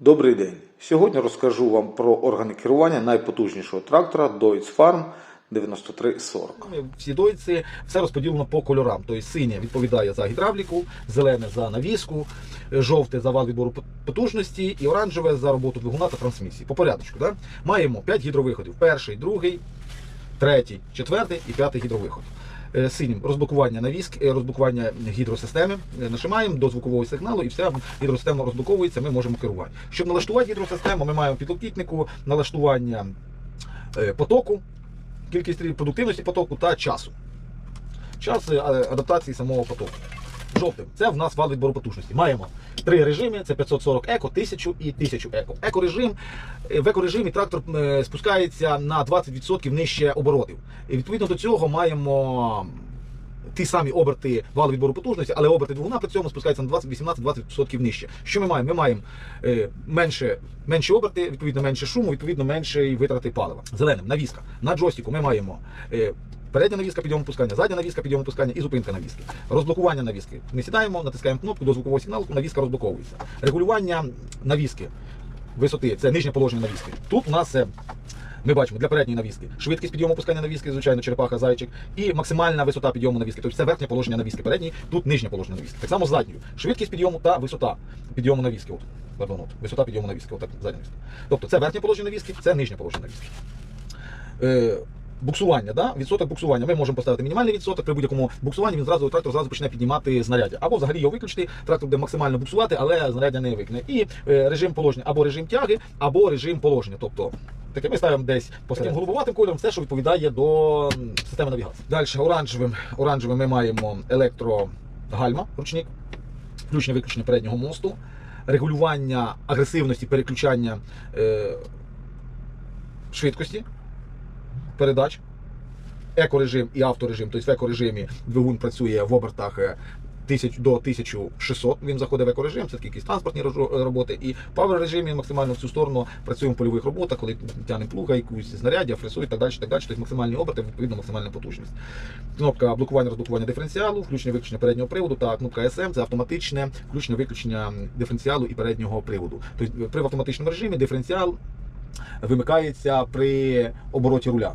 Добрий день. Сьогодні розкажу вам про органи керування найпотужнішого трактора Deutz Farm 9340. Всі дойці все розподілено по кольорам. Тобто синє відповідає за гідравліку, зелене за навіску, жовте за вал відбору потужності і оранжеве за роботу двигуна та трансмісії. По порядочку. Да? Маємо 5 гідровиходів: перший, другий, третій, четвертий і п'ятий гідровиход. Е, Синім розблокування навіск, е, розблокування гідросистеми. нашимаємо Нажимаємо до звукового сигналу і вся гідросистема розблоковується, ми можемо керувати. Щоб налаштувати гідросистему, ми маємо підлокітнику налаштування е, потоку, кількість продуктивності потоку та часу. Час е, адаптації самого потоку. Жовтим. Це в нас вал відбору потужності. Маємо три режими: це 540 еко, 1000 і 1000 еко. Екорежим. е, В екорежимі трактор е, спускається на 20% нижче оборотів. І відповідно до цього маємо ті самі оберти валу відбору потужності, але оберти двигуна при цьому спускаються на 20, 18-20% нижче. Що ми маємо? Ми маємо е, менше, менші оберти, відповідно менше шуму, відповідно менше витрати палива. Зеленим навіска. На джойстику ми маємо. Е, Передня навіска підйому пускання, задня навіска підйому пускання і зупинка навіски. Розблокування навіски. Ми сідаємо, натискаємо кнопку до звукового сигналу, навіска розблоковується. Регулювання навіски висоти це нижнє положення навіски. Тут у нас ми бачимо для передньої навіски швидкість підйому пускання навіски, звичайно, черепаха, зайчик, і максимальна висота підйому навіски. Тобто це верхнє положення навіски передній, тут нижнє положення навіски. Так само задньою. Швидкість підйому та висота підйому навіски. От, пардон, от, висота підйому навіски, отак, задня навіска. Тобто це верхнє положення навіски, це нижнє положення навіски. Е, Буксування, да? відсоток буксування. Ми можемо поставити мінімальний відсоток при будь-якому буксуванні, він зразу трактор зразу почне піднімати знаряддя. Або взагалі його виключити, трактор буде максимально буксувати, але знаряддя не викне. І е, режим положення, або режим тяги, або режим положення. Тобто таке ми ставимо десь по таким голубоватим кольором, все, що відповідає до системи навігації. Далі оранжевим, оранжевим ми маємо електрогальма, ручник, включення виключення переднього мосту, регулювання агресивності, переключання е, швидкості передач. Екорежим і авторежим. Тобто в екорежимі двигун працює в обертах е, 1000 до 1600. Він заходить в екорежим, це якісь транспортні роботи. І в павер режимі максимально в цю сторону працюємо в польових роботах, коли тягнемо плуга, якусь знаряддя, фресує і так далі. Так далі. Тобто максимальні оберти, відповідно, максимальна потужність. Кнопка блокування розблокування диференціалу, включення виключення переднього приводу та кнопка SM це автоматичне включення виключення диференціалу і переднього приводу. Тобто при автоматичному режимі диференціал вимикається при обороті руля.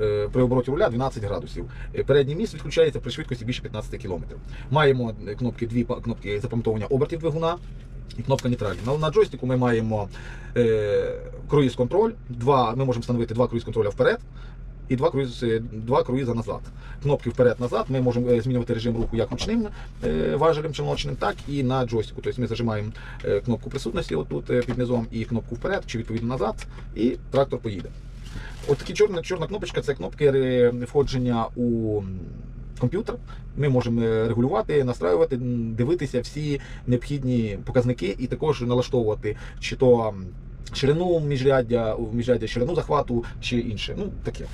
Е, При обороті руля 12 градусів. Переднє Передній міст відключається при швидкості більше 15 км. Маємо е, кнопки, дві кнопки запам'ятовування обертів двигуна і кнопка нейтральна. На, джойстику ми маємо е, круїз контроль. Ми можемо встановити два круїз контроля вперед. І два круїз, е, два круїза назад. Кнопки вперед-назад. Ми можемо е, змінювати режим руху як ручним е, важелем челночним, так і на джойстику. Тобто ми зажимаємо кнопку присутності отут під низом і кнопку вперед, чи відповідно назад, і трактор поїде. От такі чорна, чорна кнопочка це кнопки входження у комп'ютер. Ми можемо регулювати, настраювати, дивитися всі необхідні показники і також налаштовувати чи то ширину міжряддя, міжряддя, ширину захвату, чи інше. Ну таке.